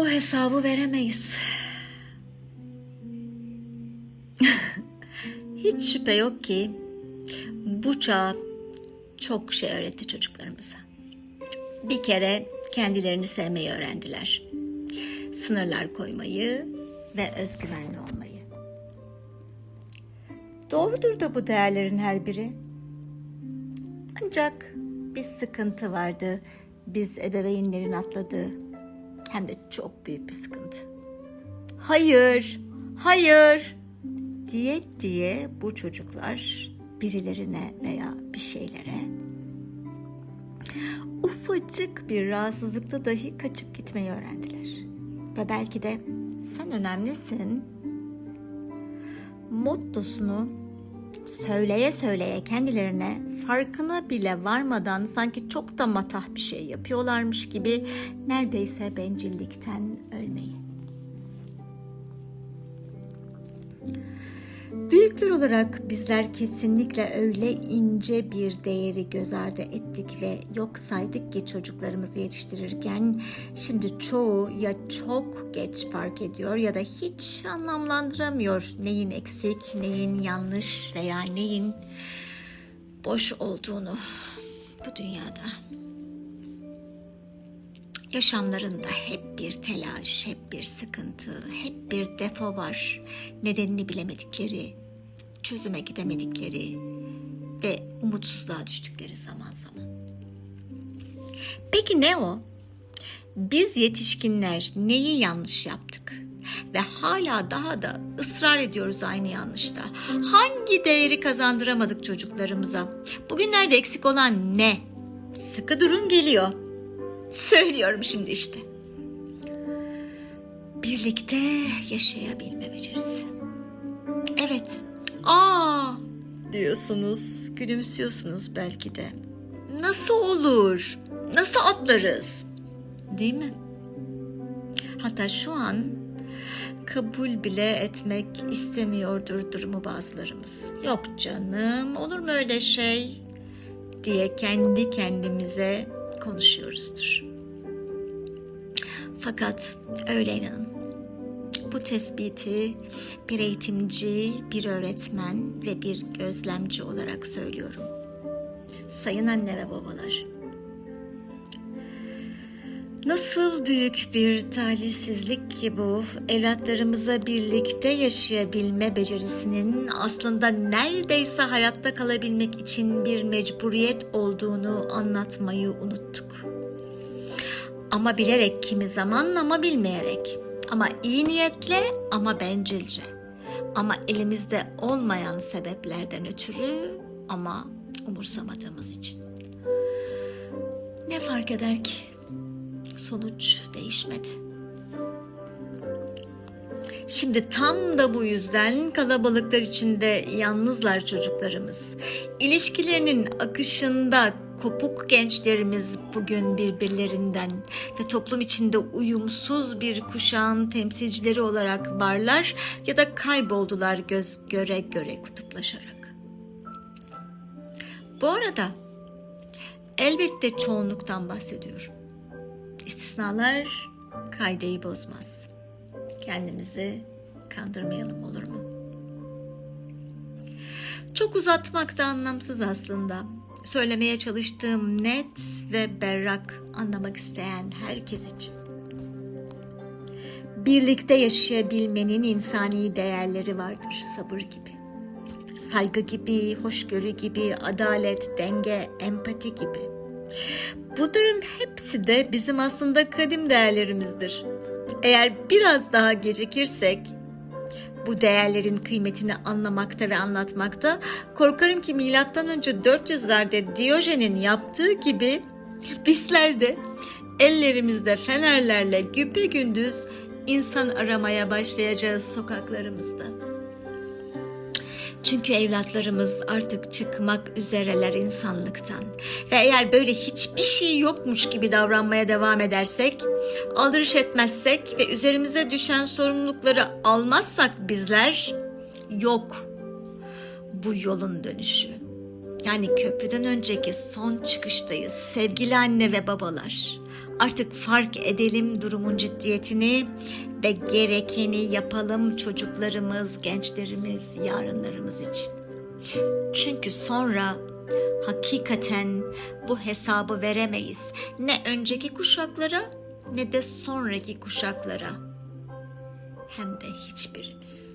Bu hesabı veremeyiz. Hiç şüphe yok ki bu çağ çok şey öğretti çocuklarımıza. Bir kere kendilerini sevmeyi öğrendiler. Sınırlar koymayı ve özgüvenli olmayı. Doğrudur da bu değerlerin her biri. Ancak bir sıkıntı vardı. Biz ebeveynlerin atladığı. Hem de çok büyük bir sıkıntı. Hayır, hayır diye diye bu çocuklar birilerine veya bir şeylere ufacık bir rahatsızlıkta dahi kaçıp gitmeyi öğrendiler. Ve belki de sen önemlisin mottosunu söyleye söyleye kendilerine farkına bile varmadan sanki çok da matah bir şey yapıyorlarmış gibi neredeyse bencillikten ölmeyi. Büyükler olarak bizler kesinlikle öyle ince bir değeri göz ardı ettik ve yok saydık ki çocuklarımızı yetiştirirken şimdi çoğu ya çok geç fark ediyor ya da hiç anlamlandıramıyor neyin eksik, neyin yanlış veya neyin boş olduğunu bu dünyada. Yaşamlarında hep bir telaş, hep bir sıkıntı, hep bir defo var. Nedenini bilemedikleri, çözüme gidemedikleri ve umutsuzluğa düştükleri zaman zaman. Peki ne o? Biz yetişkinler neyi yanlış yaptık? Ve hala daha da ısrar ediyoruz aynı yanlışta. Hangi değeri kazandıramadık çocuklarımıza? Bugünlerde eksik olan ne? Sıkı durun geliyor. Söylüyorum şimdi işte. Birlikte yaşayabilme becerisi. Evet. Aa diyorsunuz, gülümsüyorsunuz belki de. Nasıl olur? Nasıl atlarız? Değil mi? Hatta şu an kabul bile etmek istemiyordur durumu bazılarımız. Yok canım, olur mu öyle şey? diye kendi kendimize konuşuyoruzdur. Fakat öyle inanın. Bu tespiti bir eğitimci, bir öğretmen ve bir gözlemci olarak söylüyorum. Sayın anne ve babalar. Nasıl büyük bir talihsizlik ki bu evlatlarımıza birlikte yaşayabilme becerisinin aslında neredeyse hayatta kalabilmek için bir mecburiyet olduğunu anlatmayı unuttuk. Ama bilerek kimi zaman ama bilmeyerek. Ama iyi niyetle ama bencilce. Ama elimizde olmayan sebeplerden ötürü ama umursamadığımız için. Ne fark eder ki? Sonuç değişmedi. Şimdi tam da bu yüzden kalabalıklar içinde yalnızlar çocuklarımız. İlişkilerinin akışında kopuk gençlerimiz bugün birbirlerinden ve toplum içinde uyumsuz bir kuşağın temsilcileri olarak varlar ya da kayboldular göz göre göre kutuplaşarak. Bu arada elbette çoğunluktan bahsediyorum. İstisnalar kaideyi bozmaz. Kendimizi kandırmayalım olur mu? Çok uzatmak da anlamsız aslında. Söylemeye çalıştığım net ve berrak anlamak isteyen herkes için. Birlikte yaşayabilmenin insani değerleri vardır sabır gibi. Saygı gibi, hoşgörü gibi, adalet, denge, empati gibi. Bunların hepsi de bizim aslında kadim değerlerimizdir. Eğer biraz daha gecikirsek bu değerlerin kıymetini anlamakta ve anlatmakta korkarım ki milattan önce 400'lerde Diyojen'in yaptığı gibi bizler de ellerimizde fenerlerle güpe gündüz insan aramaya başlayacağız sokaklarımızda. Çünkü evlatlarımız artık çıkmak üzereler insanlıktan. Ve eğer böyle hiçbir şey yokmuş gibi davranmaya devam edersek, aldırış etmezsek ve üzerimize düşen sorumlulukları almazsak bizler yok. Bu yolun dönüşü. Yani köprüden önceki son çıkıştayız sevgili anne ve babalar. Artık fark edelim durumun ciddiyetini ve gerekeni yapalım çocuklarımız, gençlerimiz, yarınlarımız için. Çünkü sonra hakikaten bu hesabı veremeyiz. Ne önceki kuşaklara ne de sonraki kuşaklara. Hem de hiçbirimiz.